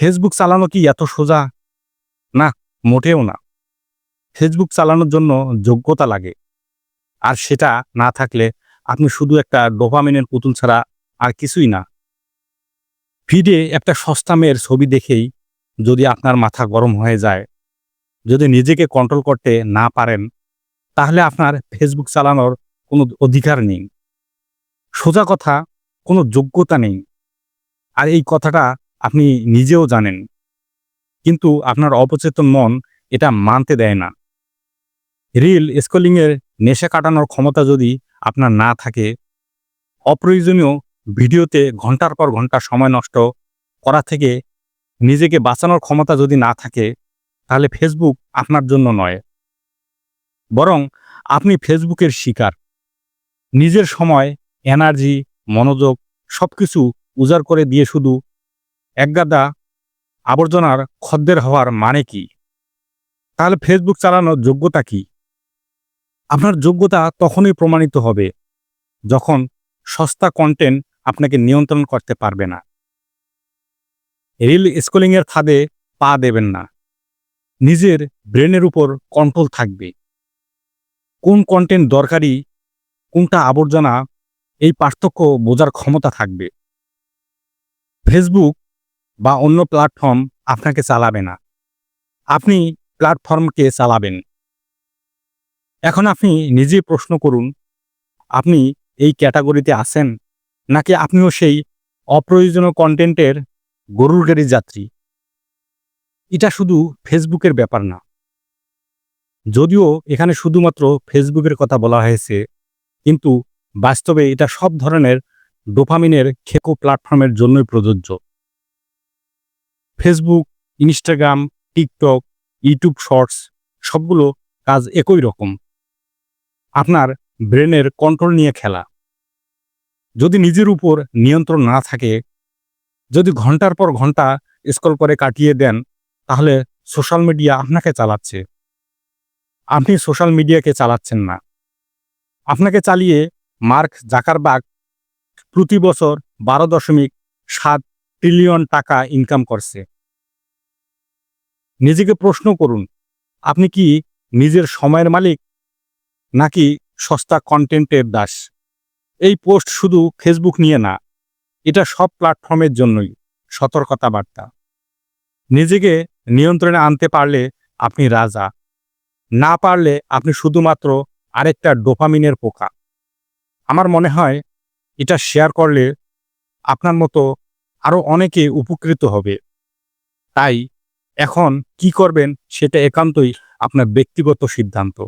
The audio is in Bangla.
ফেসবুক চালানো কি এত সোজা? না, মোটেও না। ফেসবুক চালানোর জন্য যোগ্যতা লাগে। আর সেটা না থাকলে আপনি শুধু একটা ডোপামিনের পুতুল ছাড়া আর কিছুই না। ফিডে একটা সস্তা মেয়ের ছবি দেখেই যদি আপনার মাথা গরম হয়ে যায়, যদি নিজেকে কন্ট্রোল করতে না পারেন, তাহলে আপনার ফেসবুক চালানোর কোনো অধিকার নেই। সোজা কথা, কোনো যোগ্যতা নেই। আর এই কথাটা আপনি নিজেও জানেন। কিন্তু আপনার অপচেতন মন এটা মানতে দেয় না। রিল স্কলিংয়ের নেশা কাটানোর ক্ষমতা যদি আপনার না থাকে, অপ্রয়োজনীয় ভিডিওতে ঘণ্টার পর ঘণ্টা সময় নষ্ট করা থেকে নিজেকে বাঁচানোর ক্ষমতা যদি না থাকে, তাহলে ফেসবুক আপনার জন্য নয়। বরং আপনি ফেসবুকের শিকার। নিজের সময় এনার্জি মনোযোগ সব কিছু উজাড় করে দিয়ে শুধু একগাদা আবর্জনার খদ্দের হওয়ার মানে কি? তাহলে ফেসবুক চালানোর যোগ্যতা কি? আপনার যোগ্যতা তখনই প্রমাণিত হবে যখন সস্তা কন্টেন্ট আপনাকে নিয়ন্ত্রণ করতে পারবে না। রিল স্কুলিংয়ের খাদে পা দেবেন না। নিজের ব্রেনের উপর কন্ট্রোল থাকবে। কোন কন্টেন্ট দরকারি, কোনটা আবর্জনা, এই পার্থক্য বোঝার ক্ষমতা থাকবে। ফেসবুক বা অন্য প্ল্যাটফর্ম আপনাকে চালাবে না। আপনি প্ল্যাটফর্মকে চালাবেন। এখন আপনি নিজে প্রশ্ন করুন, আপনি এই ক্যাটাগরিতে আছেন? নাকি আপনিও সেই অপ্রয়োজনীয় কন্টেন্টের গরুর গাড়ি যাত্রী? এটা শুধু ফেসবুকের ব্যাপার না। যদিও এখানে শুধুমাত্র ফেসবুকের কথা বলা হয়েছে, কিন্তু বাস্তবে এটা সব ধরনের ডোপামিনের খেকো প্ল্যাটফর্মের জন্যই প্রযোজ্য। Facebook Instagram TikTok YouTube shorts সবগুলো কাজ একই রকম। আপনার ব্রেনের কন্ট্রোল নিয়ে খেলা। যদি নিজের উপর নিয়ন্ত্রণ না থাকে, যদি ঘণ্টার পর ঘণ্টা স্ক্রল করে কাটিয়ে দেন, তাহলে সোশ্যাল মিডিয়া আপনাকে চালাচ্ছে। আপনি সোশ্যাল মিডিয়াকে চালাচ্ছেন না। আপনাকে চালিয়ে মার্ক জাকারবাগ প্রতি বছর বারো দশমিক সাত ট্রিলিয়ন টাকা ইনকাম করছে। নিজেকে প্রশ্ন করুন, আপনি কি নিজের সময়ের মালিক নাকি সস্তা কন্টেন্টের দাস? এই পোস্ট শুধু ফেসবুক নিয়ে না, এটা সব প্ল্যাটফর্মের জন্যই সতর্কতা বার্তা নিজেকে নিয়ন্ত্রণে আনতে পারলে আপনি রাজা, না পারলে আপনি শুধুমাত্র আরেকটা ডোপামিনের পোকা। আমার মনে হয় এটা শেয়ার করলে আপনার মতো আরও অনেকে উপকৃত হবে। তাই এখন কি করবেন সেটা একান্তই আপনার ব্যক্তিগত সিদ্ধান্ত।